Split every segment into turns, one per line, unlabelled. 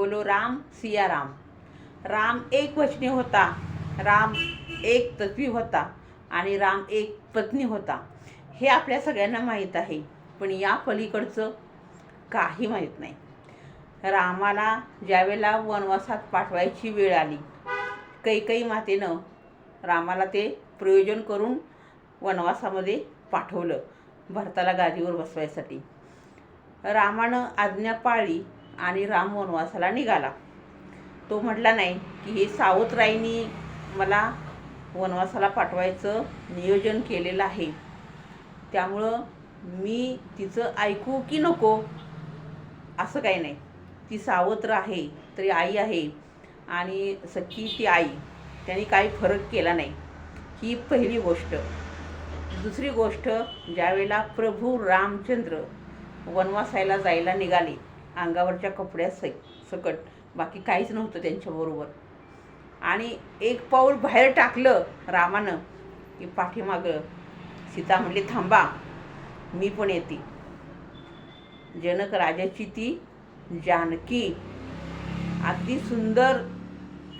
बोलो राम सिया राम. राम एक वचनी होता राम एक तत्वी होता आणि राम एक पत्नी होता. हे आपल्या सगळ्यांना माहीत आहे पण या पलीकडचं काही माहीत नाही. रामाला ज्यावेळेला वनवासात पाठवायची वेळ आली कैकई मातेनं रामाला ते प्रयोजन करून वनवासामध्ये पाठवलं भरताला गादीवर बसवायसाठी. रामानं आज्ञा पाळली आणि राम वनवासाला निघाला. तो म्हटला नाही की हे सावतराईनी मला वनवासाला पाठवायचं नियोजन केलेलं आहे. त्यामुळं मी तिचं ऐकू की नको? असं काही नाही. ती सावत्र आहे तरी आई आहे. आणि सख्खी ती आई. त्यांनी काही फरक केला नाही. ही पहिली गोष्ट. दुसरी गोष्ट ज्यावेळेला प्रभू रामचंद्र वनवासायला जायला निघाले अंगावरच्या कपड्या स सकट. बाकी काहीच नव्हतं त्यांच्याबरोबर. आणि एक पाऊल बाहेर टाकलं रामानं की पाठीमागं सीता म्हणली थांबा मी पण येते. जनक राजाची ती जानकी अगदी सुंदर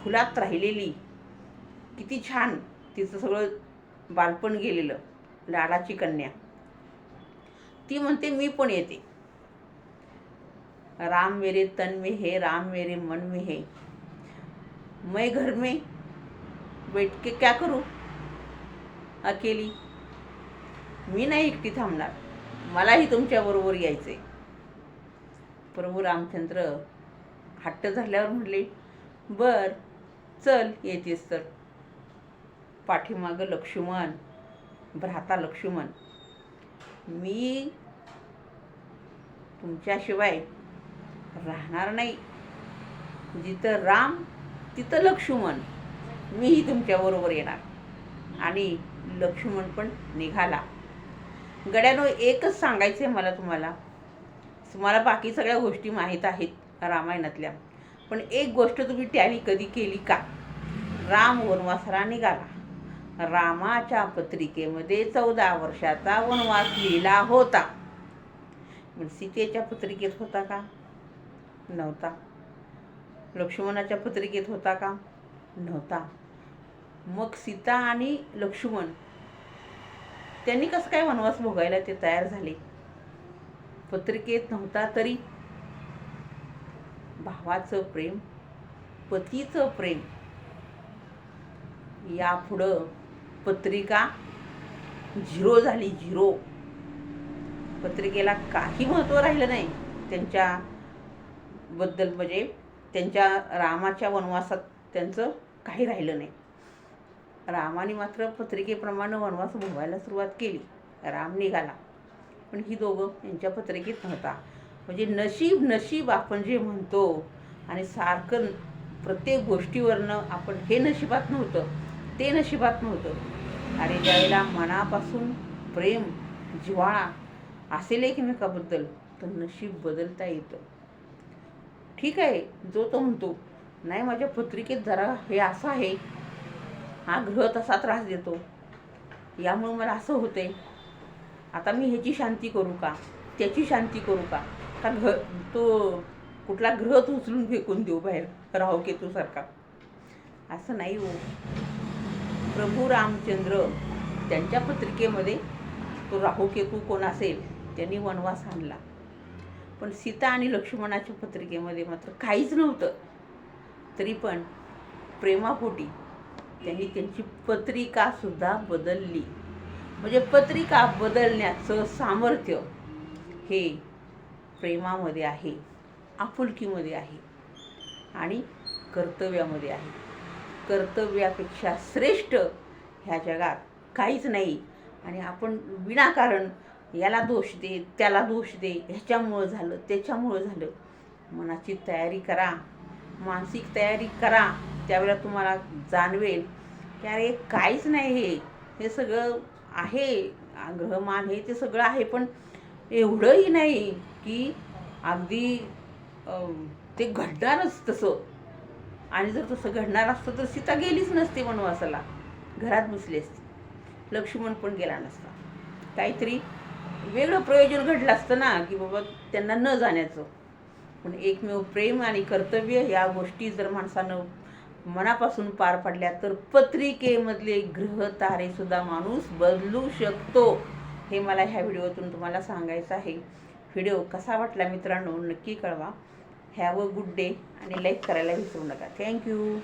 फुलात राहिलेली. किती छान तिचं सगळं बालपण गेलेलं लाडाची कन्या. ती म्हणते मी पण येते. राम मेरे तन में है राम मेरे मन में है। मैं घर में बैठ के क्या करू? अकेली? मी नाही एकटी थांबणार. मलाही तुमच्याबरोबर यायचंय. प्रभू रामचंद्र हट्ट झाल्यावर म्हणले बर चल येतेस तर. पाठीमागं लक्ष्मण भ्राता लक्ष्मण. मी तुमच्याशिवाय राहणार नाही. जिथं राम तिथं लक्ष्मण. मीही तुमच्याबरोबर येणार. आणि लक्ष्मण पण निघाला. गड्यानो एकच सांगायचं आहे मला तुम्हाला. तुम्हाला बाकी सगळ्या गोष्टी माहीत आहेत रामायणातल्या. पण एक गोष्ट तुम्ही टॅली कधी केली का? राम वनवासाला निघाला. रामाच्या पत्रिकेमध्ये चौदा वर्षाचा वनवास लिहिला होता. पण सीतेच्या पत्रिकेत होता का? नव्हता. लक्ष्मणाच्या पत्रिकेत होता का? नव्हता. मग सीता आणि लक्ष्मण त्यांनी कसं काय वनवास भोगायला ते तयार झाले? पत्रिकेत नव्हता तरी भावाचं प्रेम पतीचं प्रेम. यापुढं पत्रिका झिरो झाली झिरो. पत्रिकेला काही महत्त्व राहिलं नाही. त्यांच्या बद्दल म्हणजे त्यांच्या रामाच्या वनवासात त्यांचं काही राहिलं नाही. रामाने मात्र पत्रिकेप्रमाणे वनवास भोगायला सुरुवात केली. राम निघाला. पण ही दोघं यांच्या पत्रिकेत नव्हता. म्हणजे नशीब नशीब आपण जे म्हणतो आणि सारखं प्रत्येक गोष्टीवरनं आपण हे नशिबात नव्हतं ते नशिबात नव्हतं. आणि ज्यावेळेला मनापासून प्रेम जिव्हाळा असेल एकमेकाबद्दल तर नशीब बदलता येतं. ठीक आहे जो तो म्हणतो नाही माझ्या पत्रिकेत जरा हे असं आहे. हा ग्रह तसा त्रास देतो. यामुळं मला असं होते आता मी ह्याची शांती करू का? त्याची शांती करू का? का घ तो कुठला ग्रह तो उचलून फेकून देऊ बाहेर राहू केतूसारखा असं नाही हो. प्रभू रामचंद्र त्यांच्या पत्रिकेमध्ये तो राहू केतू कोण असेल त्यांनी वनवास आणला. पण सीता आणि लक्ष्मणाच्या पत्रिकेमध्ये मात्र काहीच नव्हतं. तरी पण प्रेमापोटी त्यांनी त्यांची पत्रिकासुद्धा बदलली. म्हणजे पत्रिका बदलण्याचं सामर्थ्य हे प्रेमामध्ये आहे आपुलकीमध्ये आहे आणि कर्तव्यामध्ये आहे. कर्तव्यापेक्षा श्रेष्ठ ह्या जगात काहीच नाही आणि आपण विनाकारण याला दोष दे त्याला दोष दे ह्याच्यामुळं झालं त्याच्यामुळं झालं. मनाची तयारी करा मानसिक तयारी करा त्यावेळेला तुम्हाला जाणवेल की अरे काहीच नाही हे. हे सगळं आहे ग्रहमान हे ते सगळं आहे पण एवढंही नाही की अगदी ते घडणारच तसं. आणि जर तसं घडणार असतं तर सीता गेलीच नसते वनवासाला. घरात बसली असती. लक्ष्मण पण गेला नसता. काहीतरी वेगळं प्रयोजन घडलं असतं ना की बाबा त्यांना न जाण्याचं. पण एकमेव प्रेम आणि कर्तव्य या गोष्टी जर माणसानं मनापासून पार पडल्या तर पत्रिकेमधले ग्रह तारेसुद्धा माणूस बदलू शकतो. हे मला ह्या व्हिडिओतून तुम्हाला सांगायचं आहे. व्हिडिओ कसा वाटला मित्रांनो नक्की कळवा. हॅव अ गुड डे आणि लाईक करायला विसरू नका. थँक्यू.